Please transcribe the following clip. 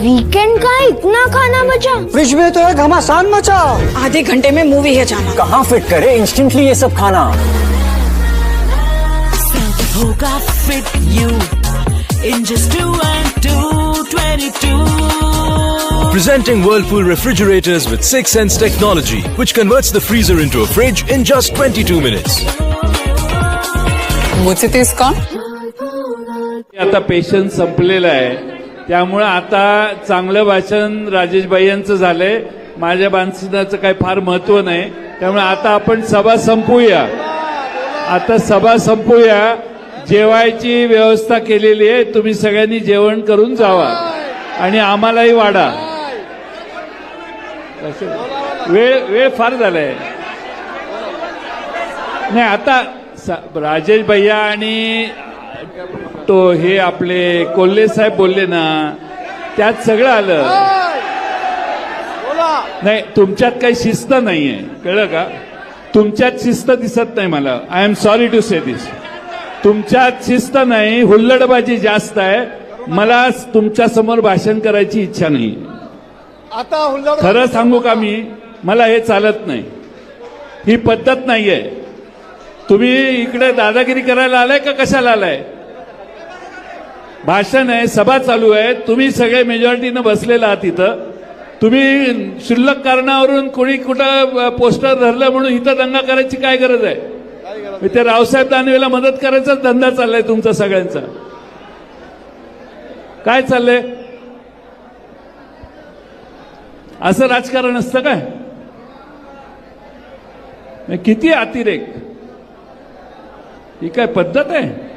इतना खाना बचा फ्रिज में तो है घमासान मचा आधे घंटे में मूवी है जाना कहाँ फिट करे इंस्टेंटली ये सब खाना होगा fit you in just two and two, 22. Presenting Whirlpool refrigerators with 6 Sense technology, which converts the freezer into a fridge in just 22 minutes. मुझे तो इसका आता पेशन्स संपलेला आहे त्यामुळं आता चांगलं भाषण राजेशबाई यांचं झालंय. माझ्या भाषणाचं काही फार महत्त्व नाही. त्यामुळे आता आपण सभा संपूया. आता सभा संपूया. जेवायची व्यवस्था केलेली आहे. तुम्ही सगळ्यांनी जेवण करून जावा. आणि आम्हालाही वाढा. वेळ वेळ फार झालाय. नाही आता स- राजेश भैया आणि तो हे आपले कोल्हे साहेब बोलले ना त्यात सगळं आलं. नाही तुमच्यात काही शिस्त नाहीये. कळलं का? तुमच्यात शिस्त दिसत नाही मला. I am sorry to say this तुमच्यात शिस्त नाही हुल्लडबाजी जास्त आहे. मला तुमच्यासमोर भाषण करायची इच्छा नाही. आता हुल्लड खरं सांगू का मी? मला हे चालत नाही. ही पद्धत नाहीये. तुम्ही इकडे दादागिरी करायला आलाय का कशाला आलाय? भाषण आहे सभा चालू आहे. तुम्ही सगळे मेजॉरिटीनं बसलेला आहात इथं. तुम्ही शुल्लक कारणावरून कोणी कुठं पोस्टर धरलं म्हणून इथं दंगा करायची काय गरज आहे? ते रावसाहेब दानवेला मदत करायचाच धंदा चाललाय तुमचा सगळ्यांचा. काय चाललंय? असं राजकारण असतं काय? किती अतिरेक. ही काय पद्धत आहे?